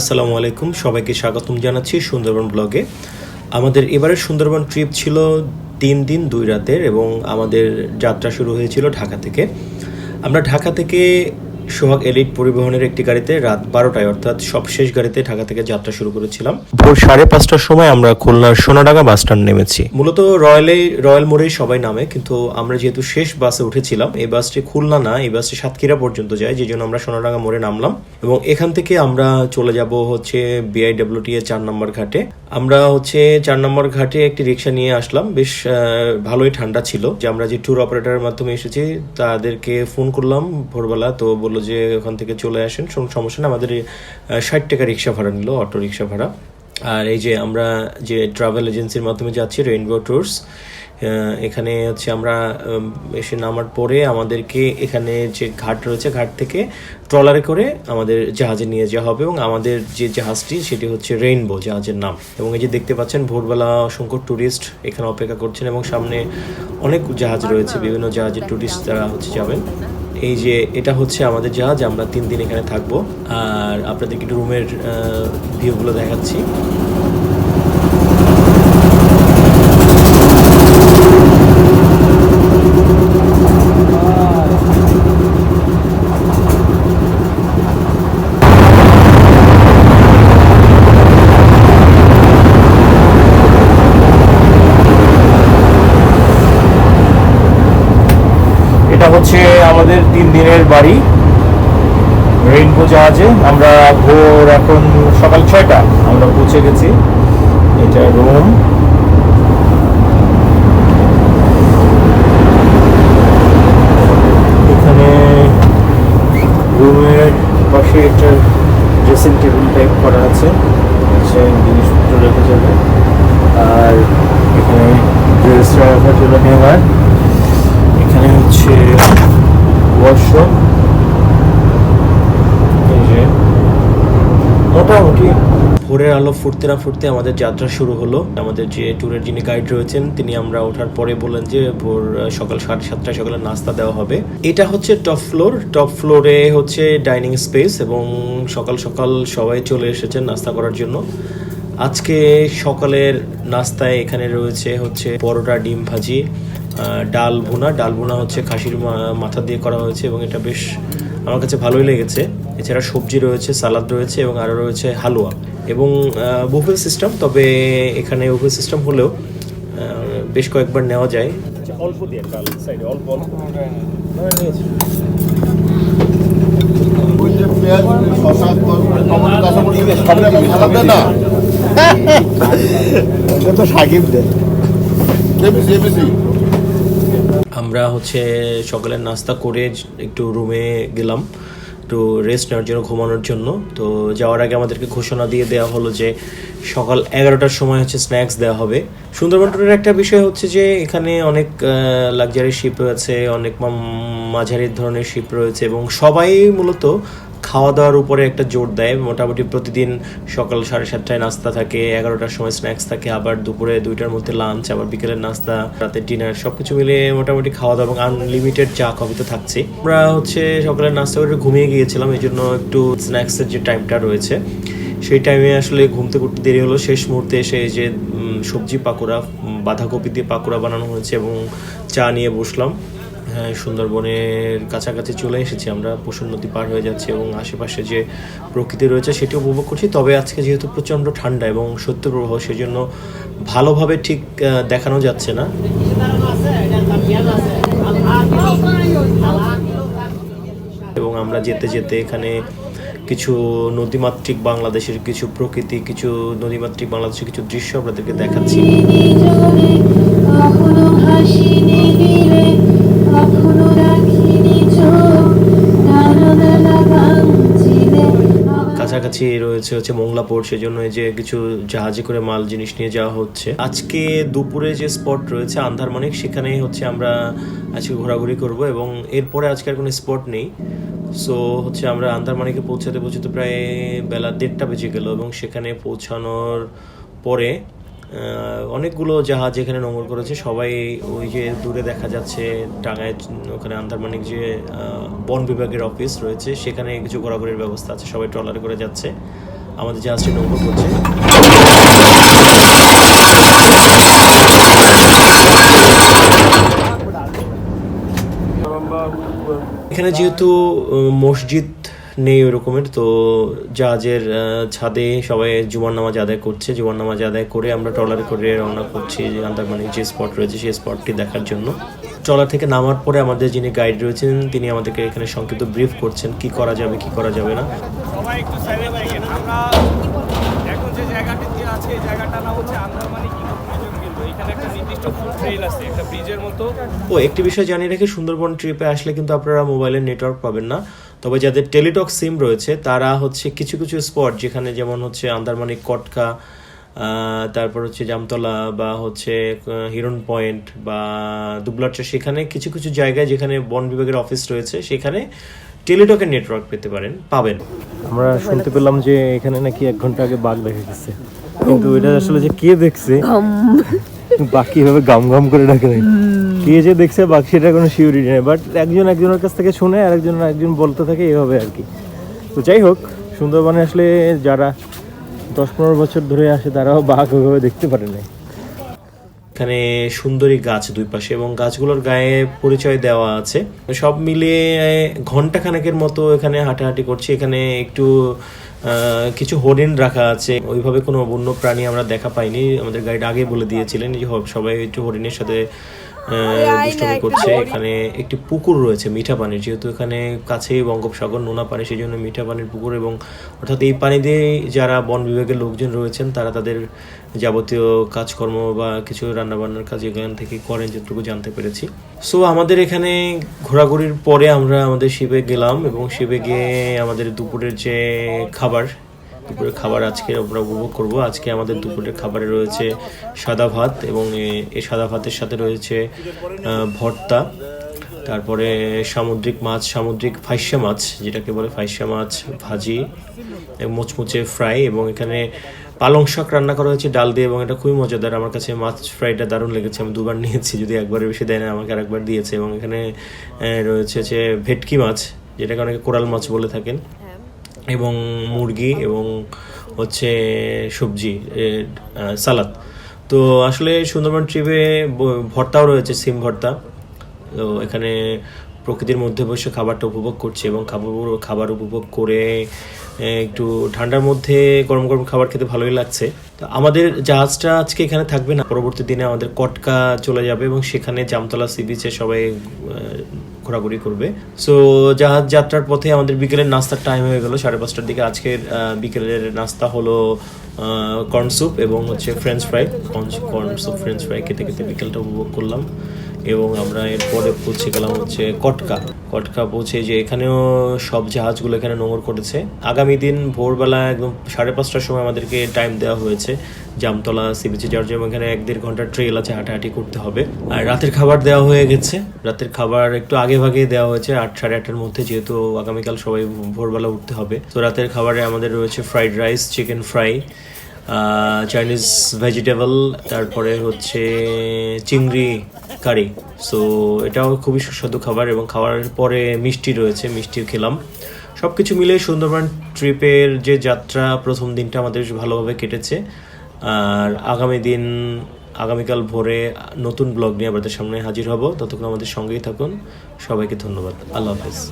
আসসালামু আলাইকুম, সবাইকে স্বাগতম জানাচ্ছি সুন্দরবন ব্লগে। আমাদের এবারের সুন্দরবন ট্রিপ ছিল তিন দিন, দুই রাতের, এবং আমাদের যাত্রা শুরু হয়েছিল ঢাকা থেকে। আমরা ঢাকা থেকে সোহাগ এলিট পরিবহনের একটি গাড়িতে রাত বারোটায় অর্থাৎ সবশেষ গাড়িতে ঢাকা থেকে যাত্রা শুরু করেছিলাম। ভোর সাড়ে পাঁচটার সময় আমরা খুলনার সোনাডাঙ্গা বাস স্ট্যান্ড নেমেছি। মূলত রয়্যালে রয়্যাল মোড়েই সবাই নামে কিন্তু আমরা যেহেতু শেষ বাসে উঠেছিলাম এই বাসটি খুলনা না এই বাসটি সাতক্ষীরা পর্যন্ত যায় যে জন্য আমরা সোনাডাঙ্গা মোড়ে নামলাম। এবং এখান থেকে আমরা চলে যাব হচ্ছে বিআইডব্লিউটি এর চার নম্বর ঘাটে। আমরা হচ্ছে চার নম্বর ঘাটে একটি রিক্সা নিয়ে আসলাম। বেশ ভালোই ঠান্ডা ছিল। যে আমরা যে ট্যুর অপারেটরের মাধ্যমে এসেছি তাদেরকে ফোন করলাম ভোরবেলা তো বলল যে ওখান থেকে চলে আসেন। সমস্যা না আমাদের ষাট টাকা রিক্সা ভাড়া নিল, অটো রিক্সা ভাড়া। আর এই যে আমরা যে ট্রাভেল এজেন্সির মাধ্যমে যাচ্ছি রেইনবো ট্যুরস এখানে হচ্ছে আমরা এসে নামার পরে আমাদেরকে এখানে যে ঘাট রয়েছে, ঘাট থেকে ট্রলারে করে আমাদের জাহাজে নিয়ে যাওয়া হবে এবং আমাদের যে জাহাজটি, সেটি হচ্ছে রেইনবো জাহাজের নাম। এবং এই যে দেখতে পাচ্ছেন, ভোরবেলা অসংখ্য ট্যুরিস্ট এখানে অপেক্ষা করছেন এবং সামনে অনেক জাহাজ রয়েছে, বিভিন্ন জাহাজের ট্যুরিস্ট তারা হচ্ছে যাবেন। এই যে এটা হচ্ছে আমাদের জাহাজ, আমরা তিন দিন এখানে থাকব। আর আপনাদেরকে একটু রুমের ভিউগুলো দেখাচ্ছি এটা হচ্ছে আমাদের তিন দিনের বাড়ি রেইনবো জাহাজে। আমরা ভোর এখন সকাল ছয়টা, আমরা পৌঁছে গেছি। এটা রুম এখানে রুমের পাশে একটা ড্রেসিং টেবিল টাইপ করা আছে। হচ্ছে জিনিসপত্র রেখে যাবে। আর এখানে ড্রেস রাখার জন্য হ্যাঙ্গার এখানে হচ্ছে ওয়াশরুম এই যে। মোটামুটি। ভোরের আলো ফুটতে না ফুটতে আমাদের যাত্রা শুরু হলো। আমাদের যে ট্যুরের যিনি গাইড রয়েছেন তিনি আমরা ওঠার পরে বললেন যে ভোর সকাল সাড়ে সাতটায় সকালে নাস্তা দেওয়া হবে। এটা হচ্ছে টপ ফ্লোর টপ ফ্লোরে হচ্ছে ডাইনিং স্পেস এবং সকাল সকাল সবাই চলে এসেছেন নাস্তা করার জন্য। আজকে সকালের নাস্তায় এখানে রয়েছে হচ্ছে পরোটা ডিম ভাজি ডাল ভুনা। ডাল ভুনা হচ্ছে খাসির মা- মাথা দিয়ে করা হয়েছে এবং এটা বেশ আমার কাছে ভালোই লেগেছে। এছাড়া সবজি রয়েছে সালাদ রয়েছে এবং আরও রয়েছে হালুয়া এবং বুফে সিস্টেম তবে এখানে বুফে সিস্টেম হলেও বেশ কয়েকবার নেওয়া যায়। অল্প দিয়ে ডাল সাইডে অল্প অল্প। দেয় না? তো সাকিব দেয়। ABC, ABC আমরা হচ্ছে সকালের নাস্তা করে একটু রুমে গেলাম, একটু রেস্ট নেওয়ার জন্য, ঘুমানোর জন্য। তো যাওয়ার আগে আমাদেরকে ঘোষণা দিয়ে দেওয়া হলো যে সকাল এগারোটার সময় হচ্ছে স্ন্যাক্স দেওয়া হবে। সুন্দরবন ট্যুরের একটা বিষয় হচ্ছে যে, এখানে অনেক লাক্সারি শিপ রয়েছে, অনেক মাঝারি ধরনের শিপ রয়েছে এবং সবাই মূলত খাওয়া দাওয়ার উপরে একটা জোর দেয়। মোটামুটি প্রতিদিন সকাল সাড়ে সাতটায় নাস্তা থাকে, এগারোটার সময় স্ন্যাক্স থাকে, আবার দুপুরে দুইটার মধ্যে লাঞ্চ আবার বিকেলের নাস্তা রাতের ডিনার সব কিছু মিলে মোটামুটি খাওয়া দাওয়া এবং আনলিমিটেড চা কফি তো থাকছে। আমরা হচ্ছে সকালের নাস্তা করে ঘুমিয়ে গিয়েছিলাম এই জন্য একটু স্ন্যাক্সের যে টাইমটা রয়েছে। সেই টাইমে আসলে ঘুমতে করতে দেরি হলো। শেষ মুহূর্তে এসে যে সবজি পাকোড়া বাঁধাকপি দিয়ে পাকোড়া বানানো হয়েছে এবং চা নিয়ে বসলাম। হ্যাঁ সুন্দরবনের কাছাকাছি চলে এসেছি আমরা। পশুর নদী পার হয়ে যাচ্ছি এবং আশেপাশে যে প্রকৃতি রয়েছে সেটি উপভোগ করছি। তবে আজকে যেহেতু প্রচণ্ড ঠান্ডা এবং সত্যপ্রবাহ সেজন্য ভালোভাবে ঠিক দেখানো যাচ্ছে না। এবং আমরা যেতে যেতে এখানে কিছু নদীমাতৃক বাংলাদেশের কিছু প্রকৃতি কিছু নদীমাতৃক বাংলাদেশের কিছু দৃশ্য আপনাদেরকে দেখাচ্ছি। কখনো কাছাকাছি রয়েছে হচ্ছে মোংলা পোর্ট সেজন্য যে কিছু জাহাজে করে মাল জিনিস নিয়ে যাওয়া হচ্ছে। আজকে দুপুরে যে স্পট রয়েছে আন্ধারমানিক সেখানেই হচ্ছে আমরা আজকে ঘোরাঘুরি করব এবং এরপরে আজকে আর কোনো স্পট নেই। সো হচ্ছে আমরা আন্ধারমানিকে পৌঁছাতে পৌঁছাতে প্রায় বেলা দেড়টা বেজে গেল এবং সেখানে পৌঁছানোর পরে অনেকগুলো জাহাজ এখানে নোঙর করেছে। সবাই ওই যে দূরে দেখা যাচ্ছে টাঙ্গায় ওখানে আন্দারমানিক যে বন বিভাগের অফিস রয়েছে, সেখানে কিছু ঘোরাঘুরির ব্যবস্থা আছে। সবাই ট্রলারে করে যাচ্ছে। আমাদের জাহাজটি নৌকো করছে। এখানে যেহেতু মসজিদ নেই ওই রকমের। তো জাহাজের আহ, ছাদে সবাই জুমার নামাজ আদায় করছে। জুমার নামাজ আদায় করে আমরা ট্রলারে করে রওনা করছি যে আন্দারমানি যে স্পট রয়েছে সেই স্পটটি দেখার জন্য। ট্রলার থেকে নামার পরে আমাদের যিনি গাইড রয়েছেন তিনি আমাদেরকে এখানে সংক্ষিপ্ত ব্রিফ করছেন কি করা যাবে কি করা যাবে না। সবাই একটু আমরা এখন যে জায়গাটিতে আছে এই জায়গাটার নাম হচ্ছে আন্দারমানি ইকো ব্রিজের কিন্তু এখানে একটা নির্দিষ্ট ট্রেল আছে একটা ব্রিজের মতো। ও একটি বিষয় জানিয়ে রেখে সুন্দরবন ট্রিপে আসলে কিন্তু আপনারা মোবাইলে নেটওয়ার্ক পাবেন না। তবে যাদের টেলিটক সিম রয়েছে তারা হচ্ছে কিছু কিছু স্পট যেখানে যেমন হচ্ছে আন্দারমানিক কটকা আহ, তারপর হচ্ছে জামতলা বা হচ্ছে হিরন পয়েন্ট বা দুবলারচা সেখানে কিছু কিছু জায়গায় যেখানে বন বিভাগের অফিস রয়েছে সেখানে টেলিটকের নেটওয়ার্ক পেতে পারেন পাবেন। আমরা শুনতে পেলাম যে এখানে নাকি এক ঘণ্টা আগে বাঘ দেখা গেছে। কিন্তু এটা আসলে যে কে দেখছে? বাকি এভাবে গাম গাম করে ডাকে নাই। কে যে দেখছে বাকি সেটা কোনো সিউরিটি নেই বাট একজন একজনের কাছ থেকে শুনে আর একজন একজন বলতে থাকে এভাবে আর কি। তো যাই হোক সুন্দরবনে আসলে যারা দশ পনেরো বছর ধরে আসে তারাও বাঘ ওইভাবে দেখতে পারে নাই। এখানে সুন্দরী গাছ দুই পাশে এবং গাছগুলোর গায়ে পরিচয় দেওয়া আছে। সব মিলিয়ে ঘণ্টা খানেকের মতো এখানে হাঁটাহাঁটি করছি। এখানে একটু কিছু হরিণ রাখা আছে। ওইভাবে কোনো বন্য প্রাণী আমরা দেখা পাইনি। আমাদের গাইড আগে বলে দিয়েছিলেন যে সবাই একটু হরিণের সাথে দুষ্টুমি করছে এখানে একটি পুকুর রয়েছে মিঠা পানির যেহেতু এখানে কাছেই বঙ্গোপসাগর নোনা পানি সেই জন্য মিঠা পানির পুকুর এবং অর্থাৎ এই পানি দিয়ে যারা বন বিভাগের লোকজন রয়েছেন তারা তাদের যাবতীয় কাজকর্ম বা কিছু রান্নাবান্নার কাজ এখান থেকে করেন যেটুকু জানতে পেরেছি। সো আমাদের এখানে ঘোরাঘুরির পরে আমরা আমাদের শিবে গেলাম এবং শিবে গিয়ে আমাদের দুপুরের যে খাবার দুপুরের খাবার আজকে আমরা উপভোগ করব। আজকে আমাদের দুপুরের খাবারে রয়েছে সাদা ভাত এবং এই সাদা ভাতের সাথে রয়েছে ভর্তা, তারপরে সামুদ্রিক মাছ, সামুদ্রিক ফাইসা মাছ, যেটাকে বলে ফাইসা মাছ, ভাজি মুচমুচে ফ্রাই এবং এখানে পালং শাক রান্না করা হয়েছে ডাল দিয়ে এবং এটা খুবই মজাদার। আমার কাছে মাছ ফ্রাইটা দারুণ লেগেছে, আমি দুবার নিয়েছি, যদি একবারের বেশি দেয় না, আমাকে আরেকবার দিয়েছে এবং এখানে রয়েছে যে ভেটকি মাছ, যেটাকে অনেকে কোরাল মাছ বলে থাকেন। এবং মুরগি এবং হচ্ছে সবজি সালাদ। তো আসলে সুন্দরবন ট্রিপে ভর্তাও রয়েছে, সিম ভর্তা। তো এখানে প্রকৃতির মধ্যে বসে খাবারটা উপভোগ করছে এবং খাবার খাবার উপভোগ করে একটু ঠান্ডার মধ্যে গরম গরম খাবার খেতে ভালোই লাগছে। তো আমাদের জাহাজটা আজকে এখানে থাকবে না। পরবর্তী দিনে আমাদের কটকা চলে যাবে এবং সেখানে জামতলা সি বিচে সবাই ঘোরাঘুরি করবে। সো জাহাজ যাত্রার পথে আমাদের বিকেলের নাস্তার টাইম হয়ে গেল সাড়ে পাঁচটার দিকে। আজকের বিকেলের নাস্তা হলো কর্ন স্যুপ এবং হচ্ছে French fry corn soup French fry খেতে খেতে বিকেলটা উপভোগ করলাম। এবং আমরা এরপরে পৌঁছে গেলাম হচ্ছে কটকা। কটকা পৌঁছে যে এখানেও সব জাহাজগুলো এখানে নোঙর করেছে। আগামী দিন ভোরবেলা একদম সাড়ে পাঁচটার সময় আমাদেরকে টাইম দেওয়া হয়েছে। জামতলা সি বিচে যাওয়ার জন্য এখানে এক দেড় ঘণ্টা ট্রেল আছে, হাঁটাহাঁটি করতে হবে। আর রাতের খাবার দেওয়া হয়ে গেছে। রাতের খাবার একটু আগে ভাগে দেওয়া হয়েছে, আট, সাড়ে আটটার মধ্যে, যেহেতু আগামীকাল সবাই ভোরবেলা উঠতে হবে। তো রাতের খাবারে আমাদের রয়েছে fried rice chicken fry Chinese vegetable তারপরে হচ্ছে চিংড়ি কারি। সো এটাও খুবই সুস্বাদু খাবার এবং খাওয়ার পরে মিষ্টি রয়েছে, মিষ্টিও খেলাম। সব কিছু মিলে সুন্দরবন ট্রিপের যে যাত্রা, প্রথম দিনটা আমাদের বেশ ভালোভাবে কেটেছে। আর আগামী দিন, আগামীকাল ভোরে নতুন ব্লগ নিয়ে আপনাদের সামনে হাজির হব। ততক্ষণ আমাদের সঙ্গেই থাকুন। সবাইকে ধন্যবাদ। আল্লাহ হাফেজ।